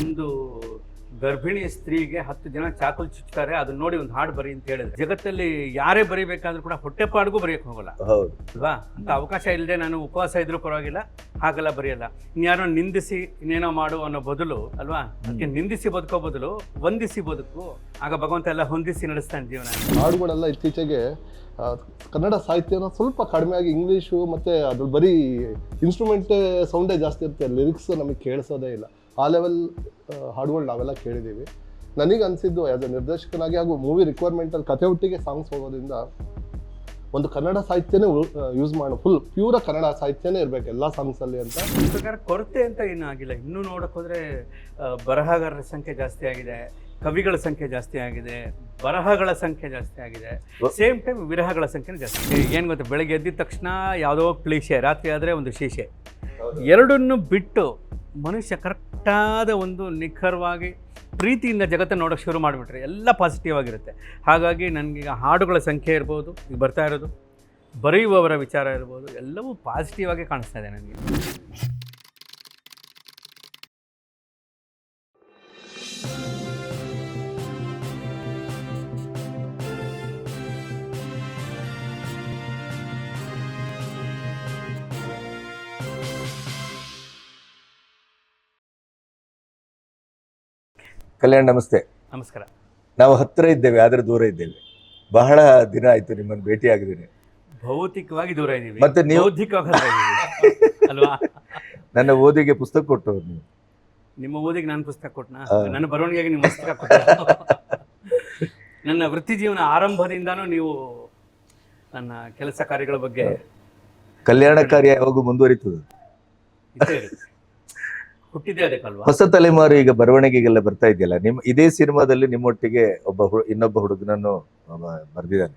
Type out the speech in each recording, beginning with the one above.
ಒಂದು ಗರ್ಭಿಣಿ ಸ್ತ್ರೀಗೆ ಹತ್ತು ಜನ ಚಾಕಲ್ ಚುಚ್ತಾರೆ ಅದನ್ನ ನೋಡಿ ಒಂದು ಹಾಡು ಬರಿ ಅಂತ ಹೇಳಿದ್ರೆ. ಜಗತ್ತಲ್ಲಿ ಯಾರೇ ಬರಿಬೇಕಾದ್ರೂ ಕೂಡ ಹೊಟ್ಟೆಪಾಡಿಗೂ ಬರೆಯಕ್ಕೆ ಹೋಗಲ್ಲ. ಅಲ್ವಾ? ಅಂತ ಅವಕಾಶ ಇಲ್ಲದೆ ನಾನು ಉಪವಾಸ ಇದ್ರೂ ಪರವಾಗಿಲ್ಲ ಹಾಗೆಲ್ಲ ಬರೆಯಲ್ಲ. ಇನ್ಯಾರೋ ನಿಂದಿಸಿ ಇನ್ನೇನೋ ಮಾಡು ಅನ್ನೋ ಬದಲು ಅಲ್ವಾ? ಅದಕ್ಕೆ ನಿಂದಿಸಿ ಬದುಕೋ ಬದಲು ವಂದಿಸಿ ಬದುಕು. ಆಗ ಭಗವಂತ ಎಲ್ಲ ಹೊಂದಿಸಿ ನಡೆಸ್ತಾನೆ ಜೀವನ. ಹಾಡುಗಳೆಲ್ಲ ಇತ್ತೀಚೆಗೆ ಕನ್ನಡ ಸಾಹಿತ್ಯನ ಸ್ವಲ್ಪ ಕಡಿಮೆ ಆಗಿ ಇಂಗ್ಲೀಷು ಮತ್ತು ಅದ್ರ ಬರೀ ಇನ್ಸ್ಟ್ರೂಮೆಂಟ್ ಸೌಂಡೇ ಜಾಸ್ತಿ ಇರುತ್ತೆ ಲಿರಿಕ್ಸ್ ನಮಗೆ ಕೇಳಿಸೋದೇ ಇಲ್ಲ. ಆ ಲೆವೆಲ್ ಹಾಡುಗಳು ನಾವೆಲ್ಲ ಕೇಳಿದ್ದೀವಿ. ನನಗೆ ಅನಿಸಿದ್ದು ಆ್ಯಸ್ ಎ ನಿರ್ದೇಶಕನಾಗಿ ಹಾಗೂ ಮೂವಿ ರಿಕ್ವೈರ್ಮೆಂಟಲ್ಲಿ ಕಥೆ ಒಟ್ಟಿಗೆ ಸಾಂಗ್ಸ್ ಹೋಗೋದ್ರಿಂದ ಒಂದು ಕನ್ನಡ ಸಾಹಿತ್ಯನೇ ಯೂಸ್ ಮಾಡೋ ಫುಲ್ ಪ್ಯೂರ ಕನ್ನಡ ಸಾಹಿತ್ಯನೇ ಇರಬೇಕು ಎಲ್ಲ ಸಾಂಗ್ಸಲ್ಲಿ ಅಂತ. ಪ್ರಕಾರ ಕೊರತೆ ಅಂತ ಏನೂ ಆಗಿಲ್ಲ. ಇನ್ನೂ ನೋಡೋಕ್ಕೋದ್ರೆ ಬರಹಗಾರರ ಸಂಖ್ಯೆ ಜಾಸ್ತಿ ಆಗಿದೆ ಕವಿಗಳ ಸಂಖ್ಯೆ ಜಾಸ್ತಿ ಆಗಿದೆ ಬರಹಗಳ ಸಂಖ್ಯೆ ಜಾಸ್ತಿ ಆಗಿದೆ. ಸೇಮ್ ಟೈಮ್ ವಿರಹಗಳ ಸಂಖ್ಯೆ ಜಾಸ್ತಿ ಏನು ಗೊತ್ತಾ ಬೆಳಗ್ಗೆ ಎದ್ದಿದ ತಕ್ಷಣ ಯಾವುದೋ ಕ್ಲೀಶೆ ರಾತ್ರಿ ಆದರೆ ಒಂದು ಶೀಶೆ. ಎರಡನ್ನು ಬಿಟ್ಟು ಮನುಷ್ಯ ಕರೆಕ್ಟಾದ ಒಂದು ನಿಖರವಾಗಿ ಪ್ರೀತಿಯಿಂದ ಜಗತ್ತನ್ನು ನೋಡೋಕ್ಕೆ ಶುರು ಮಾಡಿಬಿಟ್ರೆ ಎಲ್ಲ ಪಾಸಿಟಿವ್ ಆಗಿರುತ್ತೆ. ಹಾಗಾಗಿ ನನಗೀಗ ಹಾಡುಗಳ ಸಂಖ್ಯೆ ಇರ್ಬೋದು, ಈಗ ಬರ್ತಾ ಇರೋದು, ಬರೆಯುವವರ ವಿಚಾರ ಇರ್ಬೋದು, ಎಲ್ಲವೂ ಪಾಸಿಟಿವ್ ಆಗಿ ಕಾಣಿಸ್ತಾ ಇದೆ ನನಗೆ. ಕಲ್ಯಾಣ್ ನಮಸ್ತೆ. ನಮಸ್ಕಾರ. ನಾವು ಹತ್ತಿರ ಇದ್ದೇವೆ ಆದ್ರೆ ದೂರ ಇದ್ದೇವೆ. ಬಹಳ ದಿನ ಆಯ್ತು ನಿಮ್ಮನ್ನು ಭೇಟಿ ಆಗಿದ್ದೀನಿ ಭೌತಿಕವಾಗಿ ದೂರ ಇದ್ದೀವಿ. ಮತ್ತೆ ನೀವು- ಬೌದ್ಧಿಕವಾಗಿ ಹತ್ರ ಇದ್ದೀವಿ. ಅಲ್ವಾ? ನನ್ನ ಓದಿಗೆ ಪುಸ್ತಕ ಕೊಟ್ಟು ನೀವು. ನಿಮ್ಮ ಓದಿಗೆ ನಾನು ಪುಸ್ತಕ ಕೊಟ್ಟನಾ? ಹಾ. ನನ್ನ ಬರವಣಿಗೆಗೆ ನಿಮ್ಮ ಪುಸ್ತಕ ಕೊಟ್ಟ ನನ್ನ ವೃತ್ತಿ ಜೀವನ ಆರಂಭದಿಂದಾನು ನೀವು ನನ್ನ ಕೆಲಸ ಕಾರ್ಯಗಳ ಬಗ್ಗೆ ಕಲ್ಯಾಣ ಕಾರ್ಯ ಯಾವಾಗ ಮುಂದುವರಿತದೆ. ಇದ್ದೇ ಇರುತ್ತೆ. ಹೊಸ ತಲೆಮಾರು ಈಗ ಬರವಣಿಗೆಗೆಲ್ಲ ಬರ್ತಾ ಇದೆಯಲ್ಲ ನಿಮ್ ಇದೇ ಸಿನಿಮಾದಲ್ಲಿ ನಿಮ್ಮೊಟ್ಟಿಗೆ ಒಬ್ಬ ಇನ್ನೊಬ್ಬ ಹುಡುಗನನ್ನು ಬರೆದಿದ್ದಾನೆ.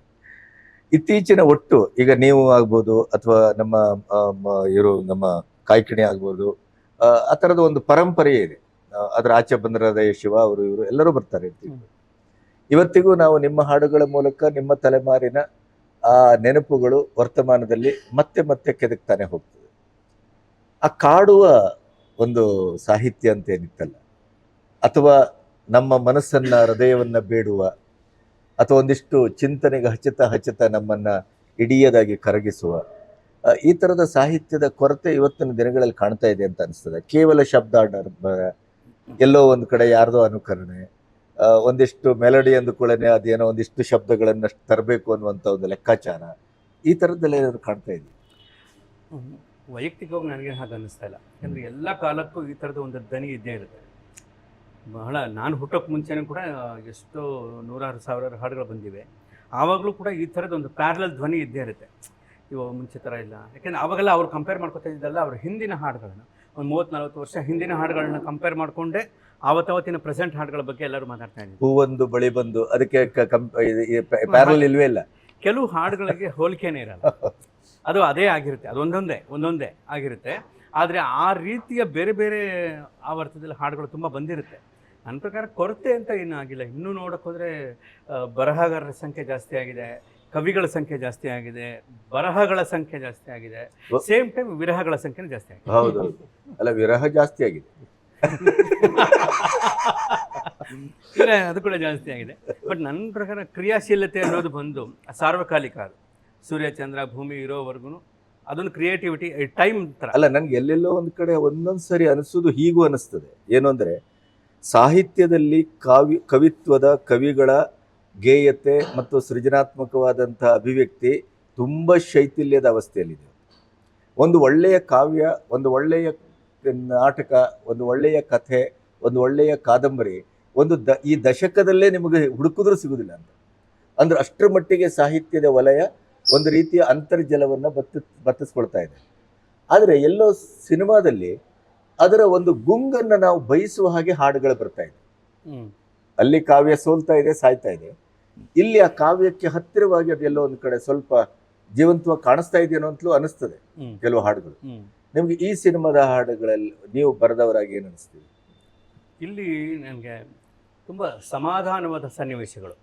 ಇತ್ತೀಚಿನ ಒಟ್ಟು ಈಗ ನೀವು ಆಗ್ಬೋದು ಅಥವಾ ನಮ್ಮ ಇವರು ನಮ್ಮ ಕಾಯ್ಕಿಣಿ ಆಗ್ಬೋದು ಆ, ಥರದ ಒಂದು ಪರಂಪರೆ ಇದೆ. ಅದರ ಆಚೆ ಬಂದರಾದ ಶಿವ ಅವರು ಇವರು ಎಲ್ಲರೂ ಬರ್ತಾರೆ. ಇವತ್ತಿಗೂ ನಾವು ನಿಮ್ಮ ಹಾಡುಗಳ ಮೂಲಕ ನಿಮ್ಮ ತಲೆಮಾರಿನ ಆ ನೆನಪುಗಳು ವರ್ತಮಾನದಲ್ಲಿ ಮತ್ತೆ ಮತ್ತೆ ಕೆದಕ್ತಾನೆ ಹೋಗ್ತದೆ. ಆ ಕಾಡುವ ಒಂದು ಸಾಹಿತ್ಯ ಅಂತ ಏನಿತ್ತಲ್ಲ. ಅಥವಾ ನಮ್ಮ ಮನಸ್ಸನ್ನ, ಹೃದಯವನ್ನ ಬೇಡುವ, ಅಥವಾ ಒಂದಿಷ್ಟು ಚಿಂತನೆಗೆ ಹಚ್ಚತ ಹಚ್ಚತ ನಮ್ಮನ್ನ ಇಡಿಯದಾಗಿ ಕರಗಿಸುವ ಈ ತರದ ಸಾಹಿತ್ಯದ ಕೊರತೆ ಇವತ್ತಿನ ದಿನಗಳಲ್ಲಿ ಕಾಣ್ತಾ ಇದೆ ಅಂತ ಅನಿಸ್ತದೆ. ಕೇವಲ ಶಬ್ದ ಎಲ್ಲೋ ಒಂದು ಕಡೆ ಯಾರ್ದೋ ಅನುಕರಣೆ ಒಂದಿಷ್ಟು ಮೆಲಡಿ ಅಂದುಕೊಳ್ಳನೆ ಅದೇನೋ ಒಂದಿಷ್ಟು ಶಬ್ದಗಳನ್ನಷ್ಟು ತರಬೇಕು ಅನ್ನುವಂಥ ಒಂದು ಲೆಕ್ಕಾಚಾರ ಈ ಥರದ್ದೆಲ್ಲ ಏನಾದ್ರು ಕಾಣ್ತಾ ಇದೆ. ವೈಯಕ್ತಿಕವಾಗಿ ನನಗೆ ಹಾಗೆ ಅನ್ನಿಸ್ತಾ ಇಲ್ಲ. ಯಾಕಂದರೆ ಎಲ್ಲ ಕಾಲಕ್ಕೂ ಈ ಥರದ ಒಂದು ದನಿ ಇದ್ದೇ ಇರುತ್ತೆ. ಬಹಳ ನಾನು ಹುಟ್ಟೋಕ್ಕೆ ಮುಂಚೆನೂ ಕೂಡ ಎಷ್ಟೋ ನೂರಾರು ಸಾವಿರಾರು ಹಾಡುಗಳು ಬಂದಿವೆ. ಆವಾಗಲೂ ಕೂಡ ಈ ಥರದ ಒಂದು ಪ್ಯಾರಲಲ್ ಧ್ವನಿ ಇದ್ದೇ ಇರುತ್ತೆ. ಇವಾಗ ಮುಂಚೆ ಥರ ಇಲ್ಲ. ಯಾಕೆಂದರೆ ಆವಾಗೆಲ್ಲ ಅವ್ರು ಕಂಪೇರ್ ಮಾಡ್ಕೊತಾ ಇದ್ದಲ್ಲ ಅವ್ರ ಹಿಂದಿನ ಹಾಡುಗಳನ್ನ. ಒಂದು ಮೂವತ್ತು ನಲ್ವತ್ತು ವರ್ಷ ಹಿಂದಿನ ಹಾಡುಗಳನ್ನ ಕಂಪೇರ್ ಮಾಡಿಕೊಂಡೆ ಆವತ್ತಾವತ್ತಿನ ಪ್ರೆಸೆಂಟ್ ಹಾಡುಗಳ ಬಗ್ಗೆ ಎಲ್ಲರೂ ಮಾತಾಡ್ತಾ ಇದ್ದೀವಿ. ಹೂವೊಂದು ಬಳಿ ಬಂದು ಅದಕ್ಕೆ ಪ್ಯಾರಲ್ ಇಲ್ವೇ ಇಲ್ಲ? ಕೆಲವು ಹಾಡುಗಳಿಗೆ ಹೋಲಿಕೆನೇ ಇರಲ್ಲ. ಅದು ಅದೇ ಆಗಿರುತ್ತೆ. ಅದೊಂದೊಂದೇ ಒಂದೊಂದೇ ಆಗಿರುತ್ತೆ. ಆದರೆ ಆ ರೀತಿಯ ಬೇರೆ ಬೇರೆ ಆವರ್ತದಲ್ಲಿ ಹಾಡುಗಳು ತುಂಬ ಬಂದಿರುತ್ತೆ. ನನ್ನ ಪ್ರಕಾರ ಕೊರತೆ ಅಂತ ಏನೂ ಆಗಿಲ್ಲ. ಇನ್ನೂ ನೋಡೋಕೆ ಹೋದರೆ ಬರಹಗಾರರ ಸಂಖ್ಯೆ ಜಾಸ್ತಿ ಆಗಿದೆ ಕವಿಗಳ ಸಂಖ್ಯೆ ಜಾಸ್ತಿ ಆಗಿದೆ ಬರಹಗಳ ಸಂಖ್ಯೆ ಜಾಸ್ತಿ ಆಗಿದೆ. ಸೇಮ್ ಟೈಮ್ ವಿರಹಗಳ ಸಂಖ್ಯೆ ಜಾಸ್ತಿ ಆಗಿದೆ. ಹೌದು ಅಲ್ಲ ವಿರಹ ಜಾಸ್ತಿ ಆಗಿದೆ. ಅದು ಕೂಡ ಜಾಸ್ತಿ ಆಗಿದೆ. ಬಟ್ ನನ್ನ ಪ್ರಕಾರ ಕ್ರಿಯಾಶೀಲತೆ ಅನ್ನೋದು ಬಂದು ಸಾರ್ವಕಾಲಿಕ ಅದು. ಸೂರ್ಯ, ಚಂದ್ರ, ಭೂಮಿ ಇರೋವರೆಗೂ ಅದೊಂದು ಕ್ರಿಯೇಟಿವಿಟಿ ಟೈಮ್ ಥರ ಅಲ್ಲ, ನನಗೆ ಎಲ್ಲೆಲ್ಲೋ ಒಂದು ಕಡೆ ಒಂದೊಂದು ಸರಿ ಅನಿಸೋದು ಹೀಗೂ ಅನಿಸ್ತದೆ. ಏನು ಅಂದರೆ, ಸಾಹಿತ್ಯದಲ್ಲಿ ಕಾವ್ಯ ಕವಿತ್ವದ ಕವಿಗಳ ಗೇಯತೆ ಮತ್ತು ಸೃಜನಾತ್ಮಕವಾದಂಥ ಅಭಿವ್ಯಕ್ತಿ ತುಂಬ ಶೈಥಿಲ್ಯದ ಅವಸ್ಥೆಯಲ್ಲಿದೆ. ಒಂದು ಒಳ್ಳೆಯ ಕಾವ್ಯ, ಒಂದು ಒಳ್ಳೆಯ ನಾಟಕ, ಒಂದು ಒಳ್ಳೆಯ ಕಥೆ, ಒಂದು ಒಳ್ಳೆಯ ಕಾದಂಬರಿ, ಒಂದು ದ, ಈ ದಶಕದಲ್ಲೇ ನಿಮಗೆ ಹುಡುಕಿದ್ರೂ ಸಿಗುವುದಿಲ್ಲ ಅಂತ. ಅಂದ್ರೆ ಅಷ್ಟರ ಮಟ್ಟಿಗೆ ಸಾಹಿತ್ಯದ ವಲಯ ಒಂದು ರೀತಿಯ ಅಂತರ್ಜಲವನ್ನು ಬತ್ತ ಬತ್ತಿಸ್ಕೊಳ್ತಾ ಇದೆ. ಆದರೆ ಎಲ್ಲೋ ಸಿನಿಮಾದಲ್ಲಿ ಅದರ ಒಂದು ಗುಂಗನ್ನು ನಾವು ಬಯಸುವ ಹಾಗೆ ಹಾಡುಗಳು ಬರ್ತಾ ಇದೆ. ಅಲ್ಲಿ ಕಾವ್ಯ ಸೋಲ್ತಾ ಇದೆ ಸಾಯ್ತಾ ಇದೆ. ಇಲ್ಲಿ ಆ ಕಾವ್ಯಕ್ಕೆ ಹತ್ತಿರವಾಗಿ ಅದೆಲ್ಲೋ ಒಂದು ಕಡೆ ಸ್ವಲ್ಪ ಜೀವಂತವ ಕಾಣಿಸ್ತಾ ಇದೆಯೋ ಅಂತಲೂ ಅನಿಸ್ತದೆ ಕೆಲವು ಹಾಡುಗಳು. ನಿಮಗೆ ನಿಮ್ಗೆ ಈ ಸಿನಿಮಾದ ಹಾಡುಗಳಲ್ಲಿ ನೀವು ಬರೆದವರಾಗಿ ಏನು ಅನಿಸ್ತೀವಿ ಇಲ್ಲಿ ನನಗೆ ತುಂಬ ಸಮಾಧಾನವಾದ ಸನ್ನಿವೇಶಗಳು.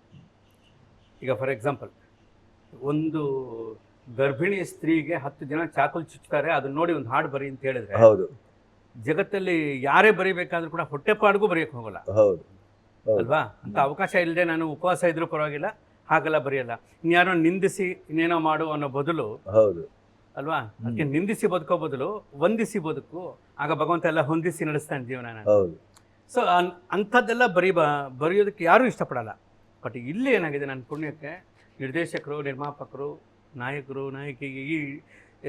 ಈಗ ಫಾರ್ ಎಕ್ಸಾಂಪಲ್ ಒಂದು ಗರ್ಭಿಣಿ ಸ್ತ್ರೀಗೆ ಹತ್ತು ಜನ ಚಾಕುಲ್ ಚುಚ್ತಾರೆ ಅದನ್ನ ನೋಡಿ ಒಂದು ಹಾಡು ಬರಿ ಅಂತ ಹೇಳಿದ್ರೆ ಹೌದು. ಜಗತ್ತಲ್ಲಿ ಯಾರೇ ಬರೀಬೇಕಾದ್ರೂ ಕೂಡ ಹೊಟ್ಟೆಪಾಡಿಗೂ ಬರೆಯಕ್ಕೆ ಹೋಗಲ್ಲ. ಹೌದು. ಅಲ್ವಾ? ಅಂತ ಅವಕಾಶ ಇಲ್ಲದೆ ನಾನು ಉಪವಾಸ ಇದ್ರೂ ಪರವಾಗಿಲ್ಲ ಹಾಗೆಲ್ಲ ಬರೆಯಲ್ಲ. ಇನ್ಯಾರೋ ನಿಂದಿಸಿ ಇನ್ನೇನೋ ಮಾಡು ಅನ್ನೋ ಬದಲು ಹೌದು. ಅಲ್ವಾ? ಅದಕ್ಕೆ ನಿಂದಿಸಿ ಬದುಕೋ ಬದಲು ವಂದಿಸಿ ಬದುಕು ಆಗ ಭಗವಂತ ಎಲ್ಲ ಹೊಂದಿಸಿ ನಡೆಸ್ತಾನೆ ಜೀವನ ಸೊ ಅಂಥದ್ದೆಲ್ಲ ಬರೀ ಬರೆಯೋದಕ್ಕೆ ಯಾರೂ ಇಷ್ಟಪಡಲ್ಲ. ಬಟ್ ಇಲ್ಲಿ ಏನಾಗಿದೆ ನನ್ನ ಪುಣ್ಯಕ್ಕೆ ನಿರ್ದೇಶಕರು, ನಿರ್ಮಾಪಕರು, ನಾಯಕರು, ನಾಯಕಿಗೆ ಈ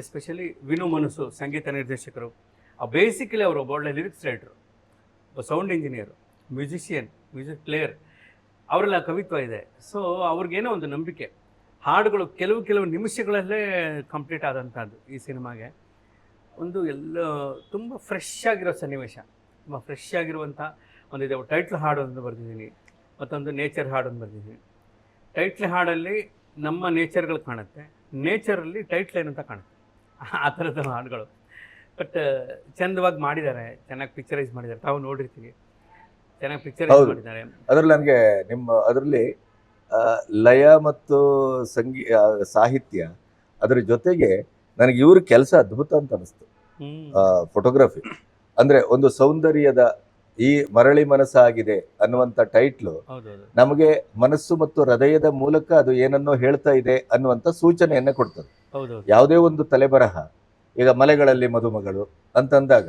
ಎಸ್ಪೆಷಲಿ ವಿನು ಮನಸ್ಸು, ಸಂಗೀತ ನಿರ್ದೇಶಕರು, ಆ ಬೇಸಿಕಲಿ ಅವರು ಒಬ್ಬ ಒಳ್ಳೆ lyrics writer sound engineer musician music player ಅವರೆಲ್ಲ ಕವಿತ್ವ ಇದೆ. ಸೊ ಅವ್ರಿಗೇನೋ ಒಂದು ನಂಬಿಕೆ. ಹಾಡುಗಳು ಕೆಲವು ಕೆಲವು ನಿಮಿಷಗಳಲ್ಲೇ ಕಂಪ್ಲೀಟ್ ಆದಂಥದ್ದು ಈ ಸಿನಿಮಾಗೆ. ಒಂದು ಎಲ್ಲ ತುಂಬ ಫ್ರೆಶ್ ಆಗಿರೋ ಸನ್ನಿವೇಶ. ತುಂಬ ಫ್ರೆಶ್ ಆಗಿರುವಂಥ ಒಂದಿದೆ. ಟೈಟ್ಲ್ ಹಾಡು ಒಂದು ಬರೆದಿದ್ದೀನಿ. ಮತ್ತೊಂದು ನೇಚರ್ ಹಾಡು ಒಂದು ಬರೆದಿದ್ದೀನಿ. ಟೈಟ್ಲ್ ಹಾಡಲ್ಲಿ ನಮ್ಮ ನೇಚರ್ಗಳು ಕಾಣುತ್ತೆ. ನೇಚರಲ್ಲಿ ಟೈಟ್ಲ್ ಏನಂತ ಅಂತ ಕಾಣುತ್ತೆ. ಆ ಥರದ ಹಾಡುಗಳು. ಬಟ್ ಚಂದವಾಗಿ ಮಾಡಿದ್ದಾರೆ. ಚೆನ್ನಾಗಿ ಪಿಕ್ಚರೈಸ್ ಮಾಡಿದ್ದಾರೆ. ತಾವು ನೋಡಿರ್ತೀವಿ. ಚೆನ್ನಾಗಿ ಪಿಕ್ಚರೈಸ್ ಮಾಡಿದ್ದಾರೆ. ಅದರಲ್ಲಿ ನನಗೆ ನಿಮ್ಮ ಅದರಲ್ಲಿ ಲಯ ಮತ್ತು ಸಂಗೀ ಸಾಹಿತ್ಯ ಅದರ ಜೊತೆಗೆ ನನಗೆ ಇವ್ರ ಕೆಲಸ ಅದ್ಭುತ ಅಂತ ಅನಿಸ್ತು. ಫೋಟೋಗ್ರಫಿ ಅಂದ್ರೆ ಒಂದು ಸೌಂದರ್ಯದ ಈ ಮರಳಿ ಮನಸ್ಸಾಗಿದೆ ಅನ್ನುವಂತ ಟೈಟ್ಲು ನಮಗೆ ಮನಸ್ಸು ಮತ್ತು ಹೃದಯದ ಮೂಲಕ ಅದು ಏನನ್ನೋ ಹೇಳ್ತಾ ಇದೆ ಅನ್ನುವಂತ ಸೂಚನೆಯನ್ನ ಕೊಡ್ತದೆ. ಯಾವುದೇ ಒಂದು ತಲೆಬರಹ ಈಗ ಮಲೆಗಳಲ್ಲಿ ಮದುಮಗಳು ಅಂತಂದಾಗ.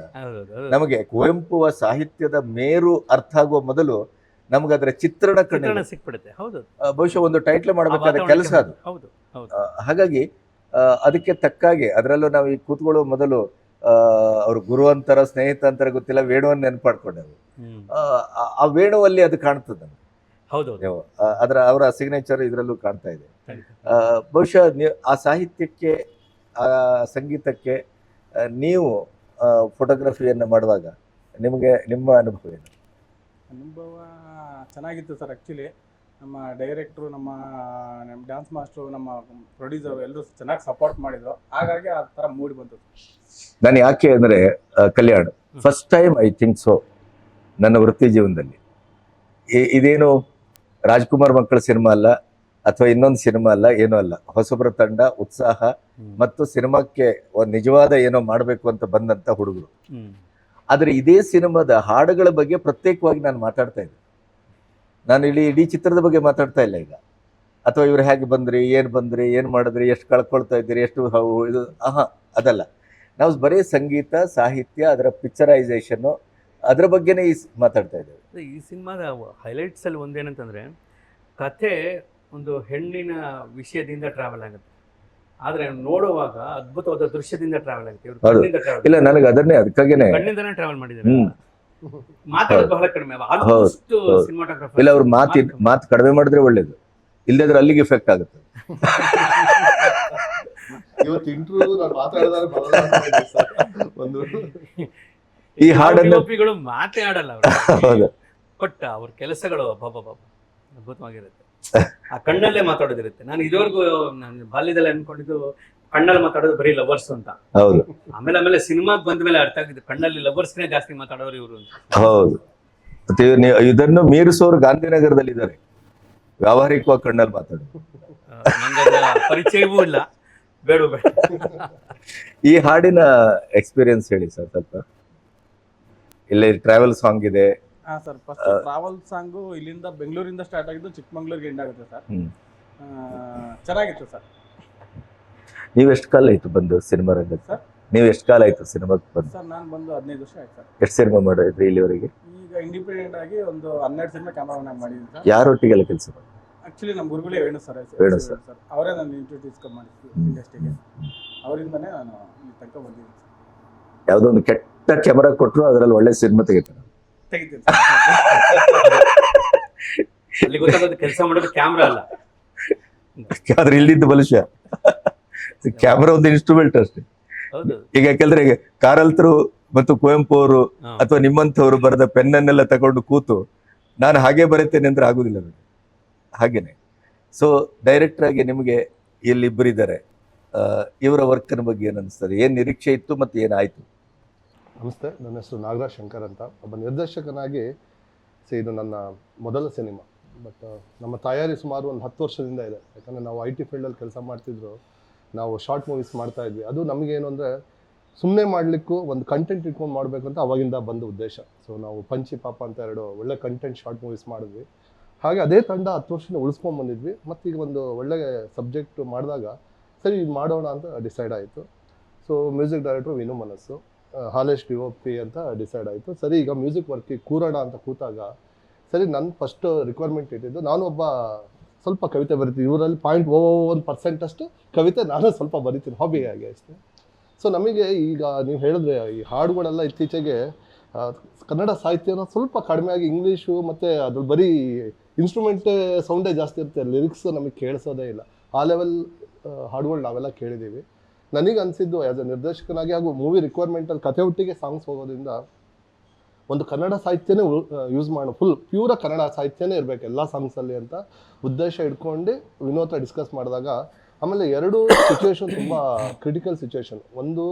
ನಮಗೆ ಕುವೆಂಪುವ ಸಾಹಿತ್ಯದ ಮೇರು ಅರ್ಥ ಆಗುವ ಮೊದಲು ನಮ್ಗೆ ಅದರ ಚಿತ್ರಣ ಕಣ್ಣಿಗೆ ಸಿಕ್ಬಿಡುತ್ತೆ. ಬಹುಶಃ ಒಂದು ಟೈಟ್ಲ್ ಮಾಡಬೇಕಾದ ಕೆಲಸ ಅದು. ಹಾಗಾಗಿ ಅದಕ್ಕೆ ತಕ್ಕಾಗೆ ಅದರಲ್ಲೂ ನಾವು ಈ ಕೂತ್ಕೊಳ್ಳುವ ಮೊದಲು ಅವ್ರು ಗುರು ಅಂತಾರ ಸ್ನೇಹಿತ ಅಂತಾರ ಗೊತ್ತಿಲ್ಲ ವೇಣುವನ್ನು ನೆನ್ಪಾಡ್ಕೊಂಡೆವು ಆ, ವೇಣುವಲ್ಲಿ ಅದು ಕಾಣ್ತದೆ ಹೌದು ಅದರ ಅವರ ಸಿಗ್ನೇಚರ್ ಇದರಲ್ಲೂ ಕಾಣ್ತಾ ಇದೆ. ಆ, ಬಹುಶಃ ಆ ಸಾಹಿತ್ಯಕ್ಕೆ ಆ ಸಂಗೀತಕ್ಕೆ ಆ, ನೀವು ಫೋಟೋಗ್ರಫಿಯನ್ನು ಮಾಡುವಾಗ ನಿಮಗೆ ನಿಮ್ಮ ಅನುಭವ ಏನು? ಅನುಭವ ಚೆನ್ನಾಗಿತ್ತು ಸರ್ ಆ್ಯಕ್ಚುಲಿ ನಮ್ಮ ಡೈರೆಕ್ಟ್ರು ನಮ್ಮ ನಮ್ಮ ಡ್ಯಾನ್ಸ್ ಮಾಸ್ಟ್ರು ನಮ್ಮ ಪ್ರೊಡ್ಯೂಸರ್ ಎಲ್ಲರೂ ಚೆನ್ನಾಗಿ ಸಪೋರ್ಟ್ ಮಾಡಿದ್ರು. ಹಾಗಾಗಿ ಆ ಥರ ಮೂಡಿ ಬಂತು. ನಾನು ಯಾಕೆ ಅಂದರೆ Kalyan first time I think so ನನ್ನ ವೃತ್ತಿ ಜೀವನದಲ್ಲಿ. ಇದೇನು ರಾಜ್ಕುಮಾರ್ ಮಕ್ಕಳ ಸಿನಿಮಾ ಅಲ್ಲ ಅಥವಾ ಇನ್ನೊಂದು ಸಿನಿಮಾ ಅಲ್ಲ ಏನೂ ಅಲ್ಲ. ಹೊಸಬರ ತಂಡ ಉತ್ಸಾಹ ಮತ್ತು ಸಿನಿಮಾಕ್ಕೆ ಒಂದು ನಿಜವಾದ ಏನೋ ಮಾಡಬೇಕು ಅಂತ ಬಂದಂಥ ಹುಡುಗರು. ಆದರೆ ಇದೇ ಸಿನಿಮಾದ ಹಾಡುಗಳ ಬಗ್ಗೆ ಪ್ರತ್ಯೇಕವಾಗಿ ನಾನು ಮಾತಾಡ್ತಾ ಇದ್ದೆ ನಾನು ಇಲ್ಲಿ ಇಡೀ ಚಿತ್ರದ ಬಗ್ಗೆ ಮಾತಾಡ್ತಾ ಇಲ್ಲ ಈಗ. ಅಥವಾ ಇವರು ಹೇಗೆ ಬಂದ್ರಿ ಏನು ಬಂದ್ರಿ ಏನು ಮಾಡಿದ್ರಿ ಎಷ್ಟು ಕಳ್ಕೊಳ್ತಾ ಇದ್ದೀರಿ ಎಷ್ಟು ಹೌ- ಇದು ಆಹಾ ಅದಲ್ಲ. ನಾವು ಬರೀ ಸಂಗೀತ ಸಾಹಿತ್ಯ ಅದರ ಪಿಕ್ಚರೈಸೇಷನ್ನು ಅದರ ಬಗ್ಗೆನೇ ಈ ಮಾತಾಡ್ತಾ ಇದ್ದೇವೆ. ಈ ಸಿನಿಮಾದ ಹೈಲೈಟ್ಸ್ ಅಲ್ಲಿ ಒಂದೇನಂತಂದ್ರೆ ಕಥೆ ಒಂದು ಹೆಣ್ಣಿನ ವಿಷಯದಿಂದ ಟ್ರಾವೆಲ್ ಆಗುತ್ತೆ. ಆದ್ರೆ ನೋಡುವಾಗ ಅದ್ಭುತವಾದ ದೃಶ್ಯದಿಂದ ಟ್ರಾವೆಲ್ ಆಗುತ್ತೆ. ಇಲ್ಲ ನನಗೆ ಅದನ್ನೇ ಅದಕ್ಕಾಗೇನೆ ಕಣ್ಣಿಂದನೇ ಟ್ರಾವೆಲ್ ಮಾಡಿದ್ದಾರೆ. ಮಾತಾಡೋದು ಬಹಳ ಕಡಿಮೆ ಆಲ್ಮೋಸ್ಟ್ ಹೌದು. ಸಿನಿಮಾಟೋಗ್ರಫರ್ ಇಲ್ಲ ಅವ್ರು ಮಾತಿ ಮಾತು ಕಡಿಮೆ ಮಾಡಿದ್ರೆ ಒಳ್ಳೇದು. ಇಲ್ಲದ್ರೆ ಅಲ್ಲಿಗೆ ಎಫೆಕ್ಟ್ ಆಗುತ್ತೆ. ಇವತ್ತು ಇಂಟರ್ವ್ಯೂ ನಾನು ಮಾತಾಡಿದಾಗ ಬರಲ್ಲ ಸರ್. ಒಂದು ಈ ಹಾಡನ್ನು ಪಿಗಳು ಮಾತೇ ಆಡಲ್ಲ ಹೌದು. ಬಟ್ ಅವ್ರ ಕೆಲಸಗಳು ಬಾಬಾ ಬಾಬಾ ಅದ್ಭುತವಾಗಿರುತ್ತೆ. ಆ ಕಣ್ಣಲ್ಲೇ ಮಾತಾಡೋದಿರುತ್ತೆ. ನಾನು ಇದುವರೆಗೂ ನಾನು ಬಾಲ್ಯದಲ್ಲಿ ಅನ್ಕೊಂಡಿದ್ದು ಕಣ್ಣಲ್ಲಿ ಮಾತಾಡೋದು ಬರೀ ಲವರ್ಸ್ ಅಂತ. ಹೌದು. ಆಮೇಲೆ ಆಮೇಲೆ ಸಿನಿಮಾಗ್ ಬಂದ ಮೇಲೆ ಅರ್ಥ ಆಗಿದೆ. ಕಣ್ಣಲ್ಲಿ ಲವರ್ಸ್ನೇ ಜಾಸ್ತಿ ಮಾತಾಡೋರು ಇವರು ಅಂತ. ಹೌದು. ಮತ್ತೆ ಇದನ್ನು ಮೀರಿಸೋರು ಗಾಂಧಿನಗರದಲ್ಲಿ ಇದ್ದಾರೆ. ವ್ಯಾವಹಾರಿಕವಾಗಿ ಕಣ್ಣಲ್ಲಿ ಮಾತಾಡೋದು. ಪರಿಚಯವೂ ಇಲ್ಲ. ಬೇಡ ಬೇಡ. ಈ ಹಾಡಿನ ಎಕ್ಸ್ಪೀರಿಯನ್ಸ್ ಹೇಳಿ ಸರ್ ಸ್ವಲ್ಪ. ಇಲ್ಲಿ ಟ್ರಾವೆಲ್ ಸಾಂಗ್ ಇದೆ. ಹಾ ಸರ್ ಫಸ್ಟ್ ಟ್ರಾವೆಲ್ ಸಾಂಗು ಇಲ್ಲಿಂದ ಬೆಂಗಳೂರಿಂದ ಸ್ಟಾರ್ಟ್ ಆಗಿದ್ದು ಚಿಕ್ಕಮಂಗ್ಳೂರಿಗೆ ಎಂಡ್ ಆಗುತ್ತೆ ಸರ್. ಚೆನ್ನಾಗಿತ್ತು ಸರ್. ನೀವು ಎಷ್ಟು ಕಾಲ ಆಯ್ತು ಬಂದು ಸಿನಿಮಾ ರಂಗಕ್ಕೆ? ಸರ್? ನೀವು ಎಷ್ಟು ಕಾಲ ಆಯ್ತು ಸಿನಿಮಾಕ್ಕೆ ಬಂದು? ಸರ್ ನಾನು ಬಂದು ಹದಿನೈದು ವರ್ಷ ಆಯ್ತು ಸರ್. ಎಷ್ಟು ಸಿನಿಮಾ ಮಾಡಿದ್ರಿ ಇಲ್ಲಿವರೆಗೆ? ಈಗ ಇಂಡಿಪೆಂಡೆಂಟ್ ಆಗಿ ಒಂದು ಹನ್ನೆರಡು ಸಿನಿಮಾ ಕ್ಯಾಮ್ರಾಮನ್ ಮಾಡಿದ್ದೀನಿ ಸರ್. ಯಾರೊಟ್ಟಿಗೆಲ್ಲ ಕೆಲಸ ಮಾಡಿ ಆಕ್ಚುಲಿ ನಮ್ಮ ಗುರುಗಳೇ Venu sir Venu sir. Sir ಅವರೇ ನಾನು ಇಂಟ್ರೊಡ್ಯೂಸ್ ಮಾಡಿದ್ದು ಹ್ಮ್. ಇಂಡಸ್ಟ್ರಿಗೆ ಅವರಿಂದನೇ ನಾನು ಇಲ್ಲಿ ತನಕ ಬಂದಿದ್ದೀನಿ ಯಾವುದೋ ಒಂದು ಕೆಟ್ಟ ಕ್ಯಾಮರಾ ಕೊಟ್ಟರು ಅದರಲ್ಲಿ ಒಳ್ಳೆ ಸಿನಿಮಾ ತೆಗಿತಾರೆ. ತೆಗಿತೀನಿ ಸರ್. ಅಲ್ಲಿ ಗೊತ್ತಾಗೋದು ಕೆಲಸ ಮಾಡೋದು ಕ್ಯಾಮ್ರಾ ಅಲ್ಲ. ಆದ್ರೆ ಇಲ್ಲಿದ್ದು ಬಲುಶ ಕ್ಯಾಮರಾ ಒಂದು ಇನ್ಸ್ಟ್ರೂಮೆಂಟ್ ಅಷ್ಟೇ. ಹೌದು. ಈಗ ಯಾಕಂದ್ರೆ ಈಗ ಕಾರಲ್ತರು ಮತ್ತು ಕುವೆಂಪು ಅವರು ಅಥವಾ ನಿಮ್ಮಂಥವ್ರು ಬರೆದ ಪೆನ್ನನ್ನೆಲ್ಲ ತಗೊಂಡು ಕೂತು ನಾನು ಹಾಗೆ ಬರೀತೇನೆ ಅಂದ್ರೆ ಆಗುದಿಲ್ಲ ಹಾಗೇನೆ. ಸೊ ಡೈರೆಕ್ಟರ್ ಆಗಿ ನಿಮಗೆ ಇಲ್ಲಿ ಇಬ್ಬರಿದ್ದಾರೆ ಇವರ ವರ್ಕ್ನ ಬಗ್ಗೆ ಏನು ಅನಿಸ್ತದೆ ಏನು ನಿರೀಕ್ಷೆ ಇತ್ತು ಮತ್ತೆ ಏನಾಯಿತು ನಮಸ್ತೆ ನನ್ನ ಹೆಸರು ನಾಗರಾಜ್ ಶಂಕರ್ ಅಂತ. ಒಬ್ಬ ನಿರ್ದೇಶಕನಾಗಿ ಸೊ ಇದು ನನ್ನ ಮೊದಲ ಸಿನಿಮಾ. ಬಟ್ ನಮ್ಮ ತಯಾರಿ ಸುಮಾರು ಒಂದು ಹತ್ತು ವರ್ಷದಿಂದ ಇದೆ. ಯಾಕಂದರೆ ನಾವು ಐ ಟಿ ಫೀಲ್ಡಲ್ಲಿ ಕೆಲಸ ಮಾಡ್ತಿದ್ರು. ನಾವು ಶಾರ್ಟ್ ಮೂವೀಸ್ ಮಾಡ್ತಾ ಇದ್ವಿ. ಅದು ನಮಗೇನು ಅಂದರೆ ಸುಮ್ಮನೆ ಮಾಡಲಿಕ್ಕೂ ಒಂದು ಕಂಟೆಂಟ್ ಇಟ್ಕೊಂಡು ಮಾಡಬೇಕು ಅಂತ ಅವಾಗಿಂದ ಬಂದ ಉದ್ದೇಶ. ಸೊ ನಾವು ಪಂಚಿ ಪಾಪ ಅಂತ ಎರಡು ಒಳ್ಳೆ ಕಂಟೆಂಟ್ ಶಾರ್ಟ್ ಮೂವೀಸ್ ಮಾಡಿದ್ವಿ. ಹಾಗೆ ಅದೇ ತಂಡ ಹತ್ತು ವರ್ಷದಿಂದ ಉಳಿಸ್ಕೊಂಡು ಬಂದಿದ್ವಿ. ಮತ್ತು ಈಗ ಒಂದು ಒಳ್ಳೆ ಸಬ್ಜೆಕ್ಟ್ ಮಾಡಿದಾಗ ಸರಿ ಇದು ಮಾಡೋಣ ಅಂತ ಡಿಸೈಡ್ ಆಯಿತು. So music director Vinu Manasu. Halesh D O P ಅಂತ ಡಿಸೈಡ್ ಆಯಿತು. ಸರಿ, ಈಗ ಮ್ಯೂಸಿಕ್ ವರ್ಕಿಗೆ ಕೂರೋಣ ಅಂತ ಕೂತಾಗ ಸರಿ ನನ್ನ ಫಸ್ಟ್ ರಿಕ್ವೈರ್ಮೆಂಟ್ ಇಟ್ಟಿದ್ದು ನಾನು ಒಬ್ಬ ಸ್ವಲ್ಪ ಕವಿತೆ ಬರಿತೀನಿ. ಇವರಲ್ಲಿ ಪಾಯಿಂಟ್ ಓ ಒನ್ ಪರ್ಸೆಂಟ್ ಅಷ್ಟು ಕವಿತೆ ನಾನು ಸ್ವಲ್ಪ ಬರಿತೀನಿ. ಹಾಬಿಯಾಗಿ ಅಷ್ಟೇ. ಸೊ ನಮಗೆ ಈಗ ನೀವು ಹೇಳಿದ್ರೆ ಈ ಹಾಡುಗಳೆಲ್ಲ ಇತ್ತೀಚೆಗೆ ಕನ್ನಡ ಸಾಹಿತ್ಯನ ಸ್ವಲ್ಪ ಕಡಿಮೆ ಆಗಿ ಇಂಗ್ಲೀಷು ಮತ್ತು ಅದ್ರ ಬರೀ ಇನ್ಸ್ಟ್ರೂಮೆಂಟ್ ಸೌಂಡೇ ಜಾಸ್ತಿ ಇರುತ್ತೆ. ಲಿರಿಕ್ಸ್ ನಮಗೆ ಕೇಳಿಸೋದೇ ಇಲ್ಲ. ಆ ಲೆವೆಲ್ ಹಾಡುಗಳು ನಾವೆಲ್ಲ ಕೇಳಿದ್ದೀವಿ. ನನಗೆ ಅನಿಸಿದ್ದು ಆ್ಯಸ್ ಎ ನಿರ್ದೇಶಕನಾಗಿ ಹಾಗೂ ಮೂವಿ ರಿಕ್ವೈರ್ಮೆಂಟಲ್ಲಿ ಕಥೆ ಒಟ್ಟಿಗೆ ಸಾಂಗ್ಸ್ ಹೋಗೋದ್ರಿಂದ ಒಂದು ಕನ್ನಡ ಸಾಹಿತ್ಯನೇ ಯೂಸ್ ಮಾಡೋ. ಫುಲ್ ಪ್ಯೂರ ಕನ್ನಡ ಸಾಹಿತ್ಯನೇ ಇರಬೇಕು ಎಲ್ಲ ಸಾಂಗ್ಸಲ್ಲಿ ಅಂತ ಉದ್ದೇಶ ಇಟ್ಕೊಂಡು ವಿನೋದ ಡಿಸ್ಕಸ್ ಮಾಡಿದಾಗ ಆಮೇಲೆ ಎರಡು ಸಿಚುವೇಶನ್ ತುಂಬ ಕ್ರಿಟಿಕಲ್ ಸಿಚುವೇಶನ್ ಒಂದು